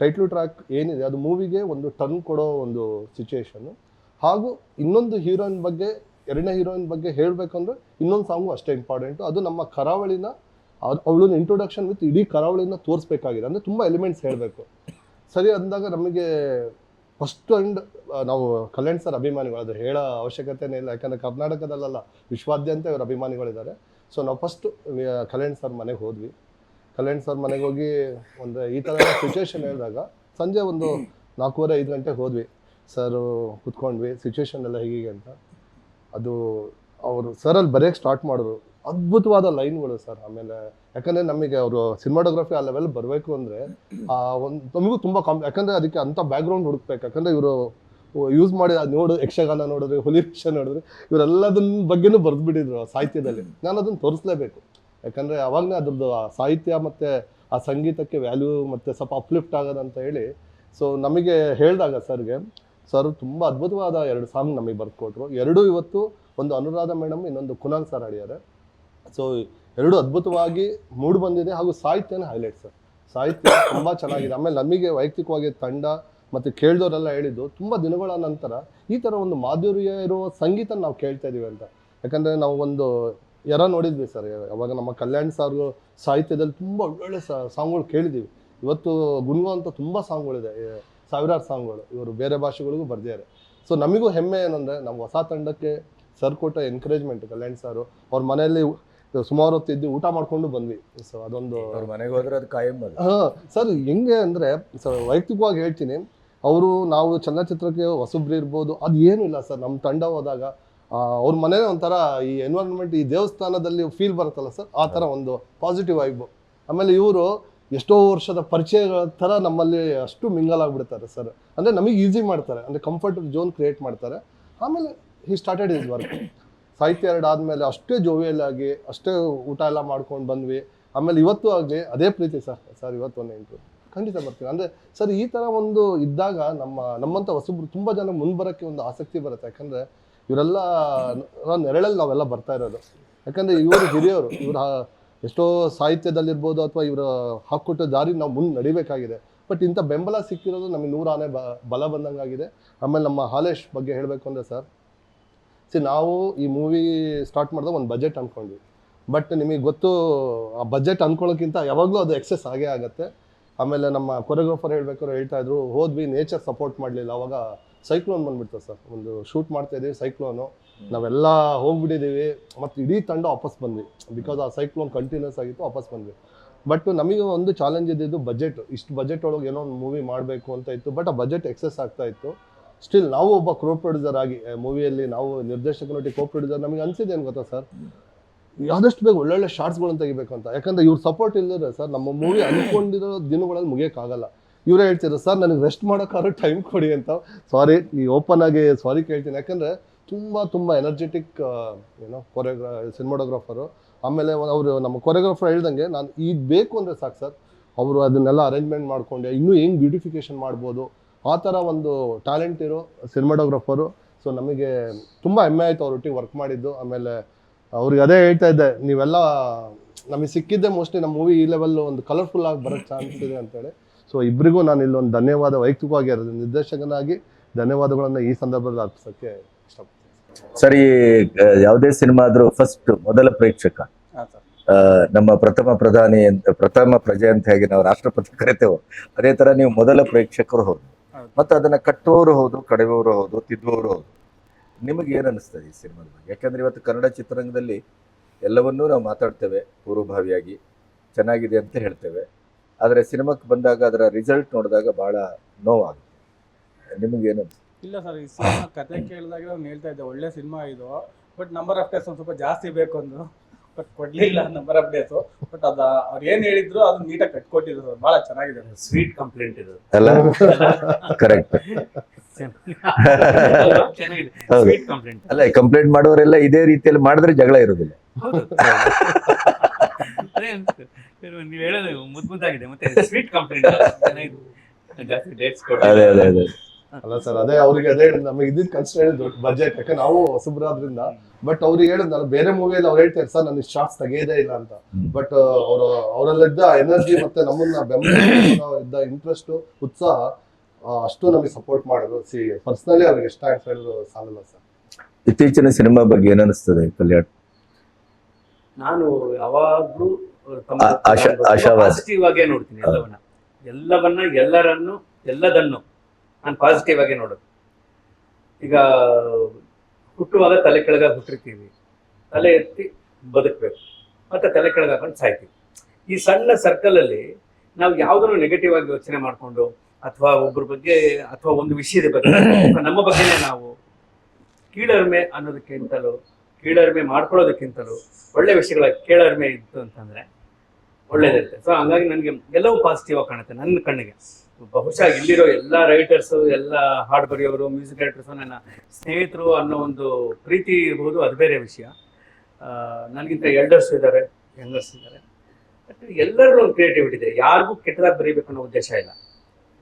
ಟೈಟ್ಲು ಟ್ರ್ಯಾಕ್ ಏನಿದೆ, ಅದು ಮೂವಿಗೆ ಒಂದು ಟರ್ನ್ ಕೊಡೋ ಒಂದು ಸಿಚುವೇಶನ್ನು ಹಾಗೂ ಇನ್ನೊಂದು ಹೀರೋಯಿನ್ ಬಗ್ಗೆ, ಎರಡನೇ ಹೀರೋಯಿನ್ ಬಗ್ಗೆ ಹೇಳಬೇಕಂದ್ರೆ ಇನ್ನೊಂದು ಸಾಂಗು ಅಷ್ಟೇ ಇಂಪಾರ್ಟೆಂಟು ಅದು ನಮ್ಮ ಕರಾವಳಿನ ಅವಳನ್ನ ಇಂಟ್ರೊಡಕ್ಷನ್ ವಿತ್ ಇಡೀ ಕರಾವಳಿನ ತೋರಿಸ್ಬೇಕಾಗಿದೆ. ಅಂದರೆ ತುಂಬ ಎಲಿಮೆಂಟ್ಸ್ ಹೇಳಬೇಕು. ಸರಿ ಅಂದಾಗ ನಮಗೆ ಫಸ್ಟ್ ಆ್ಯಂಡ್ ನಾವು ಕಲ್ಯಾಣ್ ಸರ್ ಅಭಿಮಾನಿಗಳು ಅದು ಹೇಳೋ ಅವಶ್ಯಕತೆನೇ ಇಲ್ಲ. ಯಾಕಂದರೆ ಕರ್ನಾಟಕದಲ್ಲ ವಿಶ್ವಾದ್ಯಂತ ಇವರು ಅಭಿಮಾನಿಗಳಿದ್ದಾರೆ. ಸೊ ನಾವು ಫಸ್ಟ್ ಕಲ್ಯಾಣ್ ಸರ್ ಮನೆಗೆ ಹೋದ್ವಿ. ಕಲ್ಯಾಣ್ ಸರ್ ಮನೆಗೆ ಹೋಗಿ ಒಂದು ಈ ಥರ ಸಿಚುವೇಶನ್ ಹೇಳಿದಾಗ ಸಂಜೆ ಒಂದು ನಾಲ್ಕೂವರೆ, ಐದು ಗಂಟೆಗೆ ಹೋದ್ವಿ. ಸರ್ ಕುತ್ಕೊಂಡ್ವಿ ಸಿಚುವೇಶನ್ ಎಲ್ಲ ಹೀಗೆ ಅಂತ. ಅದು ಅವರು ಸರಲ್ಲಿ ಬರೆಯೋಕ್ಕೆ ಸ್ಟಾರ್ಟ್ ಮಾಡಿದ್ರು. ಅದ್ಭುತವಾದ ಲೈನ್ಗಳು ಸರ್ ಆಮೇಲೆ ಯಾಕಂದರೆ ನಮಗೆ ಅವರು ಸಿನಿಮಾಟೋಗ್ರಫಿ ಆ ಲೆವೆಲ್ ಬರಬೇಕು ಅಂದರೆ ಆ ಒಂದು ನಮಗೂ ತುಂಬ ಕಾಮ್ ಯಾಕಂದರೆ ಅದಕ್ಕೆ ಅಂಥ ಬ್ಯಾಕ್ಗ್ರೌಂಡ್ ಹುಡುಕ್ಬೇಕು. ಯಾಕಂದರೆ ಇವರು ಯೂಸ್ ಮಾಡಿ ಅದು ನೋಡು, ಯಕ್ಷಗಾನ ನೋಡಿದ್ರೆ, ಹುಲಿ ವಿಷಯ ನೋಡಿದ್ರೆ ಇವರೆಲ್ಲದನ್ನ ಬಗ್ಗೆನೂ ಬರೆದ್ಬಿಟ್ಟಿದ್ರು ಆ ಸಾಹಿತ್ಯದಲ್ಲಿ. ನಾನು ಅದನ್ನು ತೋರಿಸ್ಲೇಬೇಕು. ಯಾಕಂದರೆ ಅವಾಗಲೇ ಅದ್ರದ್ದು ಆ ಸಾಹಿತ್ಯ ಮತ್ತು ಆ ಸಂಗೀತಕ್ಕೆ ವ್ಯಾಲ್ಯೂ ಮತ್ತು ಸ್ವಲ್ಪ ಅಪ್ಲಿಫ್ಟ್ ಆಗೋದಂತ ಹೇಳಿ ಸೊ ನಮಗೆ ಹೇಳಿದಾಗ ಸರ್ಗೆ, ಸರ್, ತುಂಬ ಅದ್ಭುತವಾದ ಎರಡು ಸಾಂಗ್ ನಮಗೆ ಬರ್ಕೊಟ್ರು ಎರಡೂ ಇವತ್ತು ಒಂದು ಅನುರಾಧ ಮೇಡಮ್ ಇನ್ನೊಂದು ಕುನಾಲ್ ಸರ್ ಹಾಡಿದ್ದಾರೆ ಸೊ ಎರಡು ಅದ್ಭುತವಾಗಿ ಮೂಡ್ ಬಂದಿದೆ ಹಾಗೂ ಸಾಹಿತ್ಯನ ಹೈಲೈಟ್ ಸರ್ ಸಾಹಿತ್ಯ ತುಂಬ ಚೆನ್ನಾಗಿದೆ. ಆಮೇಲೆ ನಮಗೆ ವೈಯಕ್ತಿಕವಾಗಿ ತಂಡ ಮತ್ತು ಕೇಳಿದವರೆಲ್ಲ ಹೇಳಿದ್ದು ತುಂಬ ದಿನಗಳ ನಂತರ ಈ ಥರ ಒಂದು ಮಾಧುರ್ಯ ಇರುವ ಸಂಗೀತ ನಾವು ಕೇಳ್ತಾ ಇದೀವಿ ಅಂತ. ಯಾಕಂದರೆ ನಾವು ಒಂದು ಎರ ನೋಡಿದ್ವಿ ಸರ್, ಅವಾಗ ನಮ್ಮ ಕಲ್ಯಾಣ್ ಸಾರ್ ಸಾಹಿತ್ಯದಲ್ಲಿ ತುಂಬ ಒಳ್ಳೊಳ್ಳೆ ಸಾಂಗ್ಗಳು ಕೇಳಿದ್ದೀವಿ ಇವತ್ತು ಗುನ್ಗುವಂಥ ತುಂಬ ಸಾಂಗ್ಗಳಿದೆ ಸಾವಿರಾರು ಸಾಂಗ್ಗಳು. ಇವರು ಬೇರೆ ಭಾಷೆಗಳಿಗೂ ಬರ್ದಿದ್ದಾರೆ. ಸೊ ನಮಗೂ ಹೆಮ್ಮೆ ಏನಂದರೆ ನಮ್ಮ ಹೊಸ ತಂಡಕ್ಕೆ ಸರ್ ಕೊಟ್ಟ ಎನ್ಕರೇಜ್ಮೆಂಟ್ ಕಲ್ಯಾಣ್ ಸಾರು. ಅವ್ರ ಮನೆಯಲ್ಲಿ ಸುಮಾರು ಹೊತ್ತು ಇದ್ದು ಊಟ ಮಾಡ್ಕೊಂಡು ಬಂದ್ವಿ. ಸೊ ಅದೊಂದು ಅವ್ರ ಮನೆಗೆ ಹೋದ್ರೆ ಅದು ಕಾಯಂ ಹಾಂ ಸರ್ ಹೆಂಗೆ ಅಂದರೆ ಸರ್ ವೈಯಕ್ತಿಕವಾಗಿ ಹೇಳ್ತೀನಿ. ಅವರು ನಾವು ಚಲನಚಿತ್ರಕ್ಕೆ ಹೊಸಬ್ರು ಇರ್ಬೋದು ಅದು ಏನೂ ಇಲ್ಲ ಸರ್. ನಮ್ಮ ತಂಡ ಹೋದಾಗ ಅವ್ರ ಮನೆ ಒಂಥರ ಈ ಎನ್ವೈರನ್ಮೆಂಟ್ ಈ ದೇವಸ್ಥಾನದಲ್ಲಿ ಫೀಲ್ ಬರುತ್ತಲ್ಲ ಸರ್ ಆ ಥರ ಒಂದು ಪಾಸಿಟಿವ್ ವೈಬು ಆಮೇಲೆ ಇವರು ಎಷ್ಟೋ ವರ್ಷದ ಪರಿಚಯಗಳ ಥರ ನಮ್ಮಲ್ಲಿ ಅಷ್ಟು ಮಿಂಗಲ್ ಆಗಿಬಿಡ್ತಾರೆ ಸರ್. ಅಂದರೆ ನಮಗೆ ಈಸಿ ಮಾಡ್ತಾರೆ. ಅಂದರೆ ಕಂಫರ್ಟ್ ಜೋನ್ ಕ್ರಿಯೇಟ್ ಮಾಡ್ತಾರೆ. ಆಮೇಲೆ ಹಿ ಸ್ಟಾರ್ಟೆಡ್ ಇಸ್ ವರ್ಕ್ ಸಾಹಿತ್ಯ ಎರಡು ಆದಮೇಲೆ ಅಷ್ಟೇ ಜೋವಿಯಲ್ ಆಗಿ ಅಷ್ಟೇ ಊಟ ಎಲ್ಲ ಮಾಡ್ಕೊಂಡು ಬಂದ್ವಿ. ಆಮೇಲೆ ಇವತ್ತು ಆಗಲಿ ಅದೇ ಪ್ರೀತಿ ಸರ್ ಸರ್ ಇವತ್ತು ಒಂದು ಇಂಟ್ರು ಖಂಡಿತ ಬರ್ತೀವಿ ಅಂದರೆ ಸರ್ ಈ ಥರ ಒಂದು ಇದ್ದಾಗ ನಮ್ಮ ನಮ್ಮಂಥ ಹೊಸಬ್ರು ತುಂಬ ಜನ ಮುಂದೆ ಬರೋಕ್ಕೆ ಒಂದು ಆಸಕ್ತಿ ಬರುತ್ತೆ. ಯಾಕಂದರೆ ಇವರೆಲ್ಲ ನೆರಳಲ್ಲಿ ನಾವೆಲ್ಲ ಬರ್ತಾ ಇರೋದು. ಯಾಕಂದರೆ ಇವರು ಹಿರಿಯವರು ಇವರು ಎಷ್ಟೋ ಸಾಹಿತ್ಯದಲ್ಲಿರ್ಬೋದು ಅಥವಾ ಇವರು ಹಾಕ್ಕೊಟ್ಟ ದಾರಿ ನಾವು ಮುಂದೆ ನಡಿಬೇಕಾಗಿದೆ. ಬಟ್ ಇಂಥ ಬೆಂಬಲ ಸಿಕ್ಕಿರೋದು ನಮಗೆ ನೂರಾನೇ ಬ, ಬಲ ಬಂದಂಗಾಗಿದೆ. ಆಮೇಲೆ ನಮ್ಮ ಹಾಲೇಶ್ ಬಗ್ಗೆ ಹೇಳಬೇಕು ಅಂದರೆ ಸರ್ ಸಿ ನಾವು ಈ ಮೂವಿ ಸ್ಟಾರ್ಟ್ ಮಾಡಿದಾಗ ಒಂದು ಬಜೆಟ್ ಅಂದ್ಕೊಂಡ್ವಿ ಬಟ್ ನಿಮಗೆ ಗೊತ್ತು, ಆ ಬಜೆಟ್ ಅಂದ್ಕೊಳ್ಳೋಕ್ಕಿಂತ ಯಾವಾಗಲೂ ಅದು ಎಕ್ಸೆಸ್ ಆಗೇ ಆಗುತ್ತೆ. ಆಮೇಲೆ ನಮ್ಮ ಕೊರಿಯೋಗ್ರಾಫರ್ ಹೇಳ್ಬೇಕಾದ್ರೆ ಹೇಳ್ತಾ ಇದ್ರು, ಹೋದ್ವಿ ನೇಚರ್ ಸಪೋರ್ಟ್ ಮಾಡಲಿಲ್ಲ. ಅವಾಗ ಸೈಕ್ಲೋನ್ ಬಂದ್ಬಿಡ್ತದೆ ಸರ್. ಒಂದು ಶೂಟ್ ಮಾಡ್ತಾ ಇದ್ದೀವಿ ಸೈಕ್ಲೋನು ನಾವೆಲ್ಲ ಹೋಗ್ಬಿಟ್ಟಿದ್ದೀವಿ. ಮತ್ತು ಇಡೀ ತಂಡ ವಾಪಸ್ ಬಂದ್ವಿ. ಬಿಕಾಸ್ ಆ ಸೈಕ್ಲೋನ್ ಕಂಟಿನ್ಯೂಸ್ ಆಗಿತ್ತು, ವಾಪಸ್ ಬಂದ್ವಿ. ಬಟ್ ನಮಗೆ ಒಂದು ಚಾಲೆಂಜ್ ಇದ್ದಿದ್ದು ಬಜೆಟ್ ಇಷ್ಟು ಬಜೆಟ್ ಒಳಗೆ ಏನೋ ಒಂದು ಮೂವಿ ಮಾಡಬೇಕು ಅಂತ ಇತ್ತು. ಬಟ್ ಆ ಬಜೆಟ್ ಎಕ್ಸೆಸ್ ಆಗ್ತಾ ಇತ್ತು. ಸ್ಟಿಲ್ ನಾವು ಒಬ್ಬ ಕ್ರೋ ಪ್ರೊಡ್ಯೂಸರ್ ಆಗಿ ಮೂವಿಯಲ್ಲಿ ನಾವು ನಿರ್ದೇಶಕನೊಟ್ಟಿಗೆ ಕೋ ಪ್ರೊಡ್ಯೂಸರ್ ನಮಗೆ ಅನಿಸಿದೆ ಏನು ಗೊತ್ತಾ ಸರ್? ಆದಷ್ಟು ಬೇಗ ಒಳ್ಳೊಳ್ಳೆ ಶಾರ್ಟ್ಸ್ಗಳನ್ನ ತೆಗಿಬೇಕು ಅಂತ. ಯಾಕಂದ್ರೆ ಇವ್ರ ಸಪೋರ್ಟ್ ಇಲ್ಲದ್ರೆ ಸರ್, ನಮ್ಮ ಮೂವಿ ಅನ್ಕೊಂಡಿರೋ ದಿನಗಳಲ್ಲಿ ಮುಗಿಯೋಕ್ಕಾಗಲ್ಲ ಇವರೇ ಹೇಳ್ತಿದ್ರು, ಸರ್, ನನಗೆ ರೆಸ್ಟ್ ಮಾಡೋಕ್ಕಾದ್ರೂ ಟೈಮ್ ಕೊಡಿ ಅಂತ. ಸಾರಿ ಈ ಓಪನ್ ಆಗಿ ಸಾರಿ ಕೇಳ್ತೀನಿ. ಯಾಕಂದರೆ ತುಂಬ ತುಂಬ ಎನರ್ಜೆಟಿಕ್ ಏನೋ ಕೊರಿಯೋಗ್ರಾ ಸಿನಿಮಾಟೋಗ್ರಾಫರು ಆಮೇಲೆ ಅವರು ನಮ್ಮ ಕೊರಿಯೋಗ್ರಾಫರ್ ಹೇಳ್ದಂಗೆ, ನಾನು ಇದು ಬೇಕು ಅಂದರೆ ಸಾಕು ಸರ್. ಅವರು ಅದನ್ನೆಲ್ಲ ಅರೇಂಜ್ಮೆಂಟ್ ಮಾಡ್ಕೊಂಡೆ, ಇನ್ನೂ ಹೆಂಗೆ ಬ್ಯೂಟಿಫಿಕೇಶನ್ ಮಾಡ್ಬೋದು ಆ ಥರ ಒಂದು ಟ್ಯಾಲೆಂಟ್ ಇರೋ ಸಿನಿಮಾಟೋಗ್ರಫರು ಸೊ ನಮಗೆ ತುಂಬ ಹೆಮ್ಮೆ ಆಯಿತು ಅವ್ರೊಟ್ಟಿಗೆ ವರ್ಕ್ ಮಾಡಿದ್ದು. ಆಮೇಲೆ ಅವ್ರಿಗೆ ಅದೇ ಹೇಳ್ತಾ ಇದ್ದೆ ನೀವೆಲ್ಲ ನಮಗೆ ಸಿಕ್ಕಿದ್ದೆ ಮೋಸ್ಟ್ಲಿ ನಮ್ಮ ಮೂವಿ ಈ ಲೆವೆಲ್ ಒಂದು ಕಲರ್ಫುಲ್ ಆಗಿ ಬರೋಕ್ಕೆ ಚಾನ್ಸ್ ಇದೆ ಅಂತೇಳಿ ಸೊ ಇಬ್ಬರಿಗೂ ನಾನು ಇಲ್ಲೊಂದು ಧನ್ಯವಾದ ವೈಯಕ್ತಿಕವಾಗಿ ಇರೋದು ನಿರ್ದೇಶಕನಾಗಿ ಧನ್ಯವಾದಗಳನ್ನು ಈ ಸಂದರ್ಭದಲ್ಲಿ ಅರ್ಪಿಸೋಕ್ಕೆ ಇಷ್ಟಪಡ್ತೀನಿ. ಸರಿ ಯಾವುದೇ ಸಿನಿಮಾ ಆದರೂ ಫಸ್ಟ್ ಮೊದಲ ಪ್ರೇಕ್ಷಕ. ಹಾಂ ಸರ್. ನಮ್ಮ ಪ್ರಥಮ ಪ್ರಧಾನಿ ಅಂತ ಪ್ರಥಮ ಪ್ರಜೆ ಅಂತ ಹೇಗೆ ನಾವು ರಾಷ್ಟ್ರಪತಿ ಕರಿತೇವೋ ಅದೇ ತರ ನೀವು ಮೊದಲ ಪ್ರೇಕ್ಷಕರು ಹೌದು. ಮತ್ತೆ ಅದನ್ನ ಕಟ್ಟುವವರು ಹೌದು ಕಡೆಯುವವರು ಹೌದು ತಿದ್ದುವವರು ಹೌದು. ನಿಮಗೆ ಏನ್ ಅನಿಸ್ತದೆ ಈ ಸಿನಿಮಾದ ಬಗ್ಗೆ? ಯಾಕಂದ್ರೆ ಇವತ್ತು ಕನ್ನಡ ಚಿತ್ರರಂಗದಲ್ಲಿ ಎಲ್ಲವನ್ನೂ ನಾವು ಮಾತಾಡ್ತೇವೆ ಪೂರ್ವಭಾವಿಯಾಗಿ. ಚೆನ್ನಾಗಿದೆ ಅಂತ ಹೇಳ್ತೇವೆ. ಆದರೆ ಸಿನಿಮಾಕ್ಕೆ ಬಂದಾಗ ಅದರ ರಿಸಲ್ಟ್ ನೋಡಿದಾಗ ಬಹಳ ನೋವಾಗುತ್ತೆ. ನಿಮಗೇನು ಇಲ್ಲ ಸರ್ ಈ ಸಿನಿಮಾ ಕತೆ ಕೇಳಿದಾಗ ನಾನು ಹೇಳ್ತಾ ಇದ್ದೆ ಒಳ್ಳೆ ಸಿನಿಮಾ ಇದು. ಬಟ್ ನಂಬರ್ ಆಫ್ ಟೆಸ್ಟ್ ಒಂದು ಸ್ವಲ್ಪ ಜಾಸ್ತಿ ಬೇಕು ಅಂದ್ರು. ಬಟ್ ಕೊಡ್ಲಿಲ್ಲ ನಂಬರ್ ಡೇಸ್ ಬಟ್ ಅದ ಅವ್ರು ಏನ್ ಹೇಳಿದ್ರು ಅದು ನೀಟಾಗಿ ಕಟ್ಕೊಟ್ಟಿದ್ರು. ಬಹಳ ಚೆನ್ನಾಗಿದೆ. ಸ್ವೀಟ್ ಕಂಪ್ಲೇಂಟ್ ಇದು. ಅಲ್ಲ? ಕರೆಕ್ಟ್. ಸ್ವೀಟ್ ಕಂಪ್ಲೇಂಟ್ ಅಲ್ಲ ಕಂಪ್ಲೇಂಟ್ ಮಾಡೋರೆಲ್ಲ ಇದೇ ರೀತಿಯಲ್ಲಿ ಮಾಡಿದ್ರೆ ಜಗಳ ಇರೋದಿಲ್ಲ ನೀವು ಹೇಳೋದು ಮುದ್ ಮುದ್ದಾಗಿದೆ. ಮತ್ತೆ ಸ್ವೀಟ್ ಕಂಪ್ಲೇಂಟ್ ಜಾಸ್ತಿ ಡೇಟ್ಸ್ ಕೊಡಿ. ಅದೇ ಅದೇ ಅದೇ. ಅಲ್ಲ ಸರ್ ಅದೇ ಅವ್ರಿಗೆ ಅದೇ ಹೇಳಿದ್ ನಮಗೆ ಇದ್ದಿದ್ದು ಕನ್ಸಿಡರ್ ದೊಡ್ಡ ಬಜೆಟ್ ಯಾಕಂದ್ರೆ ನಾವು ಹೊಸಬ್ರಾದ್ರಿಂದ ಬಟ್ ಅವ್ರಿಗೆ ಹೇಳಿದ್ನಲ್ಲ ನಾನು ಬೇರೆ ಮೂವಿಯಲ್ಲಿ ಅವ್ರು ಹೇಳ್ತಾರೆ ಸರ್ ನನಗೆ ಶಾರ್ಟ್ಸ್ ತೆಗೆಯದೇ ಇಲ್ಲ ಅಂತ. ಬಟ್ ಅವರು ಅವರಲ್ಲಿದ್ದ ಎನರ್ಜಿ ಮತ್ತೆ ನಮ್ಮನ್ನ ಬೆಂಬಲ ಇದ್ದ ಇಂಟ್ರೆಸ್ಟ್ ಉತ್ಸಾಹ ಅಷ್ಟು ನಮಗೆ ಸಪೋರ್ಟ್ ಮಾಡಿದ್ರು. ಸಿ ಪರ್ಸನಲಿ ಅವ್ರಿಗೆ ಇಷ್ಟ ಆಗ್ತಾ ಹೇಳಿದ್ರು ಸಾಲಲ್ಲ ಸರ್ ಇತ್ತೀಚಿನ ಸಿನಿಮಾ ಬಗ್ಗೆ ಏನಿಸ್ತದೆ ಅನಿಸ್ತದೆ ಕಲ್ಯಾಣ್? ನಾನು ಯಾವಾಗ್ಲೂ. ಪಾಸಿಟಿವ್ ಆಗೇ ನೋಡ್ತೀನಿ ಎಲ್ಲವನ್ನ. ಎಲ್ಲವನ್ನ ಎಲ್ಲರನ್ನು ಎಲ್ಲದನ್ನು ನಾನು ಪಾಸಿಟಿವ್ ಆಗೇ ನೋಡೋದು. ಈಗ ಹುಟ್ಟುವಾಗ ತಲೆ ಕೆಳಗ ಹುಟ್ಟಿರ್ತೀವಿ. ತಲೆ ಎತ್ತಿ ಬದುಕಬೇಕು. ಮತ್ತೆ ತಲೆ ಕೆಳಗೆ ಹಾಕೊಂಡು ಸಾಯ್ತೀವಿ. ಈ ಸಣ್ಣ ಸರ್ಕಲ್ ಅಲ್ಲಿ ನಾವು ಯಾವುದನ್ನು ನೆಗೆಟಿವ್ ಆಗಿ ಯೋಚನೆ ಮಾಡಿಕೊಂಡು ಅಥವಾ ಒಬ್ಬರ ಬಗ್ಗೆ ಅಥವಾ ಒಂದು ವಿಷಯದ ಬಗ್ಗೆ ನಮ್ಮ ಬಗ್ಗೆನೇ ನಾವು ಕೀಳರಿಮೆ ಅನ್ನೋದಕ್ಕಿಂತಲೂ, ಕೀಳರಿಮೆ ಮಾಡ್ಕೊಳ್ಳೋದಕ್ಕಿಂತಲೂ ಒಳ್ಳೆ ವಿಷಯಗಳ ಕೇಳರಿಮೆ ಇತ್ತು ಅಂತಂದ್ರೆ ಒಳ್ಳೇದಿರುತ್ತೆ. ಸೊ ಹಂಗಾಗಿ ನನಗೆ ಎಲ್ಲವೂ ಪಾಸಿಟಿವ್ ಆಗಿ ಕಾಣುತ್ತೆ ನನ್ನ ಕಣ್ಣಿಗೆ. ಬಹುಶಃ ಇಲ್ಲಿರೋ ಎಲ್ಲ ರೈಟರ್ಸ್ ಎಲ್ಲ ಹಾಡು ಬರೆಯೋರು ಮ್ಯೂಸಿಕ್ ರೈಟರ್ಸ್ ನನ್ನ ಸ್ನೇಹಿತರು ಅನ್ನೋ ಒಂದು ಪ್ರೀತಿ ಇರ್ಬೋದು, ಅದು ಬೇರೆ ವಿಷಯ. ನನಗಿಂತ ಎಲ್ಡರ್ಸ್ ಇದ್ದಾರೆ ಯಂಗರ್ಸ್ ಇದ್ದಾರೆ. ಎಲ್ಲರೂ ಒಂದು ಕ್ರಿಯೇಟಿವಿಟಿ ಇದೆ. ಯಾರಿಗೂ ಕೆಟ್ಟದಾಗಿ ಬರೀಬೇಕು ಅನ್ನೋ ಉದ್ದೇಶ ಇಲ್ಲ.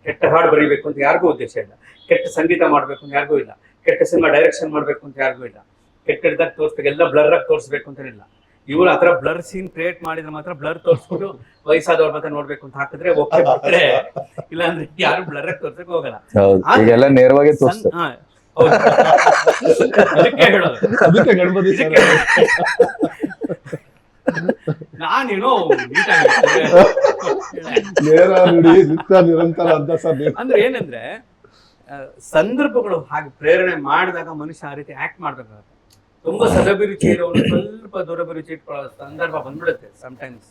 ಕೆಟ್ಟ ಹಾಡು ಬರೀಬೇಕು ಅಂತ ಯಾರಿಗೂ ಉದ್ದೇಶ ಇಲ್ಲ. ಕೆಟ್ಟ ಸಂಗೀತ ಮಾಡಬೇಕು ಅಂತ ಯಾರಿಗೂ ಇಲ್ಲ. ಕೆಟ್ಟ ಸಿನಿಮಾ ಡೈರೆಕ್ಷನ್ ಮಾಡಬೇಕು ಅಂತ ಯಾರಿಗೂ ಇಲ್ಲ. ಕೆಟ್ಟದಾಗಿ ತೋರಿಸ್ಬೇಕು, ಎಲ್ಲ ಬ್ಲರ್ ಆಗಿ ತೋರಿಸ್ಬೇಕು ಅಂತೇನಿಲ್ಲ. ಇವ್ರು ಆತರ ಬ್ಲರ್ ಸೀನ್ ಕ್ರಿಯೇಟ್ ಮಾಡಿದ್ರೆ ಮಾತ್ರ ಬ್ಲರ್ ತೋರಿಸ್ಬಿಟ್ಟು ವಯಸ್ಸಾದವ್ರ ಮಾತ್ರ ನೋಡ್ಬೇಕು ಅಂತ ಹಾಕಿದ್ರೆ ಓಕೆ ಬಿಟ್ರೆ ಇಲ್ಲಾಂದ್ರೆ ಯಾರು ಬ್ಲರ್ ತೋರ್ಸಕ್ ಹೋಗಲ್ಲ. ಈಗೆಲ್ಲ ನೇರವಾಗಿ ತೋರಿಸ್ತಾರೆ. ಹೌದು. ಅದಕ್ಕೆ ಹೇಳೋದು. ಅದಕ್ಕೆ ಗಣಪತಿ ಸರ್. ನಾನೇನೋ ನೀಟಾಗಿ ನೇರ ನಿರಂತರ ಅಂತ ಸರ್ ಅಂದ್ರೆ ಏನಂದ್ರೆ ಸಂದರ್ಭಗಳು ಹಾಗೆ ಪ್ರೇರಣೆ ಮಾಡಿದಾಗ ಮನುಷ್ಯ ಆ ರೀತಿ ಆಕ್ಟ್ ಮಾಡ್ಬೇಕಾಗುತ್ತೆ. ತುಂಬಾ ಸದಭಿರುಚಿ ಇರೋನು ಸ್ವಲ್ಪ ದುರಭಿರುಚಿ ಇಟ್ಕೊಳ್ಳೋ ಸಂದರ್ಭ ಬಂದ್ಬಿಡುತ್ತೆ ಸಮಟೈಮ್ಸ್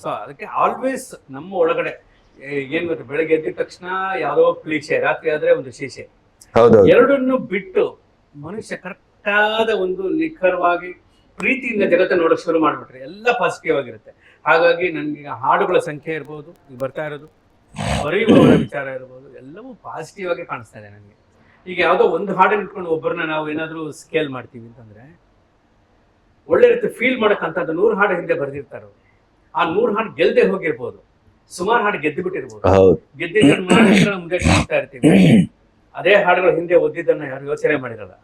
ಸೊ ಅದಕ್ಕೆ ಆಲ್ವೇಸ್ ನಮ್ಮ ಒಳಗಡೆ ಏನ್ ಗೊತ್ತು ಬೆಳಗ್ಗೆ ಎದ್ದ ತಕ್ಷಣ ಯಾವುದೋ ಕ್ಲೀಶೆ ರಾತ್ರಿ ಆದ್ರೆ ಒಂದು ಶೀಶೆ ಎರಡನ್ನು ಬಿಟ್ಟು ಮನುಷ್ಯ ಕರೆಕ್ಟಾದ ಒಂದು ನಿಖರವಾಗಿ ಪ್ರೀತಿಯಿಂದ ಜಗತ್ತ ನೋಡಕ್ ಶುರು ಮಾಡ್ಬಿಟ್ರೆ ಎಲ್ಲ ಪಾಸಿಟಿವ್ ಆಗಿರುತ್ತೆ. ಹಾಗಾಗಿ ನನಗೆ ಹಾಡುಗಳ ಸಂಖ್ಯೆ ಇರ್ಬೋದು ಬರ್ತಾ ಇರೋದು. ಬರೆಯುವವರ ವಿಚಾರ ಇರ್ಬೋದು ಎಲ್ಲವೂ ಪಾಸಿಟಿವ್ ಆಗಿ ಕಾಣಿಸ್ತಾ ಇದೆ ನನಗೆ. ಈಗ ಯಾವುದೋ ಒಂದು ಹಾಡನ್ನು ಇಟ್ಕೊಂಡು ಒಬ್ಬರನ್ನ ನಾವು ಏನಾದರೂ ಸ್ಕೇಲ್ ಮಾಡ್ತೀವಿ ಅಂತಂದ್ರೆ ಒಳ್ಳೆ ರೀತಿ ಫೀಲ್ ಮಾಡೋಕ್ಕಂಥದ್ದು ನೂರು ಹಾಡು ಹಿಂದೆ ಬರೆದಿರ್ತಾರೆ. ಆ ನೂರು ಹಾಡು ಗೆಲ್ದೆ ಹೋಗಿರ್ಬೋದು. ಸುಮಾರು ಹಾಡು ಗೆದ್ದು ಬಿಟ್ಟಿರ್ಬೋದು. ನಾವು ಮುಂದೆ ಹೋಗ್ತಾ ಇರ್ತೀವಿ. ಅದೇ ಹಾಡುಗಳು ಹಿಂದೆ ಓದಿದ್ದನ್ನ ಯಾರು ಯೋಚನೆ ಮಾಡಿರಲ್ಲ.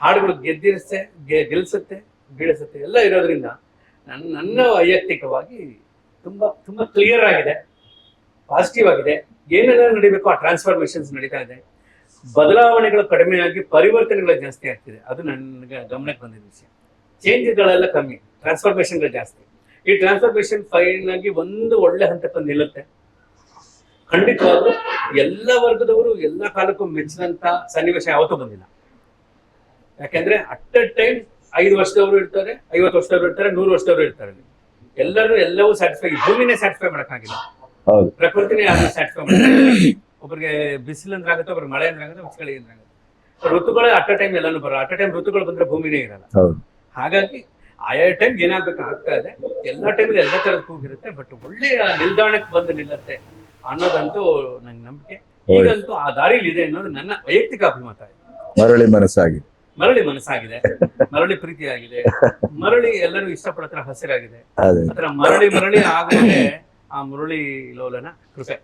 ಹಾಡುಗಳು ಗೆದ್ದಿರಿಸೆ ಗೆಲ್ಸುತ್ತೆ ಬೀಳಿಸುತ್ತೆ ಎಲ್ಲ ಇರೋದ್ರಿಂದ ನನ್ನ ನನ್ನ ವೈಯಕ್ತಿಕವಾಗಿ ತುಂಬಾ ತುಂಬಾ ಕ್ಲಿಯರ್ ಆಗಿದೆ ಪಾಸಿಟಿವ್ ಆಗಿದೆ. ಏನೆಲ್ಲ ನಡಿಬೇಕು ಆ ಟ್ರಾನ್ಸ್ಫಾರ್ಮೇಶನ್ಸ್ ನಡೀತಾ ಇದೆ. ಬದಲಾವಣೆಗಳು ಆಗಿ ಪರಿವರ್ತನೆಗಳು ಜಾಸ್ತಿ ಆಗ್ತಿದೆ. ಅದು ನನಗೆ ಗಮನಕ್ಕೆ ಬಂದಿದ್ದ ವಿಷಯ. ಚೇಂಜ್ಗಳೆಲ್ಲ ಕಮ್ಮಿ ಟ್ರಾನ್ಸ್ಫಾರ್ಮೇಶನ್ಗಳು ಜಾಸ್ತಿ. ಈ ಟ್ರಾನ್ಸ್ಫಾರ್ಮೇಶನ್ ಫೈನ್ ಆಗಿ ಒಂದು ಒಳ್ಳೆ ಹಂತಕ್ಕೆ ನಿಲ್ಲುತ್ತೆ. ಖಂಡಿತವಾಗ್ಲೂ ಎಲ್ಲ ವರ್ಗದವರು ಎಲ್ಲ ಕಾಲಕ್ಕೂ ಮೆಚ್ಚಿದಂತ ಸನ್ನಿವೇಶ ಯಾವತ್ತೂ ಬಂದಿಲ್ಲ. ಯಾಕೆಂದ್ರೆ ಅಟ್ ಅ ಟೈಮ್ ಐದು ವರ್ಷದವರು ಇರ್ತಾರೆ ಐವತ್ತು ವರ್ಷದವರು ಇರ್ತಾರೆ ನೂರು ವರ್ಷದವರು ಇರ್ತಾರೆ. ಎಲ್ಲರೂ ಎಲ್ಲವೂ ಸ್ಯಾಟಿಸ್ಫೈ ಭೂಮಿನೇ ಸ್ಯಾಟಿಸ್ಫೈ ಮಾಡಕ್ಕಾಗಿಲ್ಲ. ಪ್ರಕೃತಿನೇ ಯಾರು ಸ್ಯಾಟಿಸ್ಫೈ ಒಬ್ಬರಿಗೆ ಬಿಸಿಲು ಅಂದ್ರೆ ಆಗುತ್ತೆ ಒಬ್ರಿಗೆ ಮಳೆ ಅಂದ್ರೆ ಆಗುತ್ತೆ ಚಳಿ ಅಂದ್ರೆ ಆಗುತ್ತೆ. ಋತುಗಳೇ ಅಟ್ ಅ ಟೈಮ್ ಎಲ್ಲಾನು ಬರೋ ಅಟ್ ಅ ಟೈಮ್ ಋತುಗಳು ಬಂದ್ರೆ ಭೂಮಿನೇ ಇರಲ್ಲ. ಹಾಗಾಗಿ ಆಯಾ ಟೈಮ್ ಏನಾಗ್ಬೇಕು ಆಗ್ತಾ ಇದೆ. ಎಲ್ಲಾ ಟೈಮ್ ಎಲ್ಲ ತರದ ಕೂಗಿರುತ್ತೆ ಬಟ್ ಒಳ್ಳೆಯ ನಿಲ್ದಾಣಕ್ಕೆ ಬಂದು ನಿಲ್ಲತ್ತೆ ಅನ್ನೋದಂತೂ ನಂಗೆ ನಂಬಿಕೆ. ಈಗಂತೂ ಆ ದಾರಿಲಿ ಇದೆ ಅನ್ನೋದು ನನ್ನ ವೈಯಕ್ತಿಕ ಅಭಿಮತ. ಮರಳಿ ಮನಸ್ಸಾಗಿದೆ ಮರಳಿ ಮನಸ್ಸಾಗಿದೆ. ಮರಳಿ ಪ್ರೀತಿಯಾಗಿದೆ. ಮರಳಿ ಎಲ್ಲರೂ ಇಷ್ಟಪಡತ್ರ ಹಸಿರಾಗಿದೆ. ಮರಳಿ ಮರಳಿ ಆಗುವುದೇ ಆ ಮುರಳಿ ಲೋಲನ ಕೃಪೆ.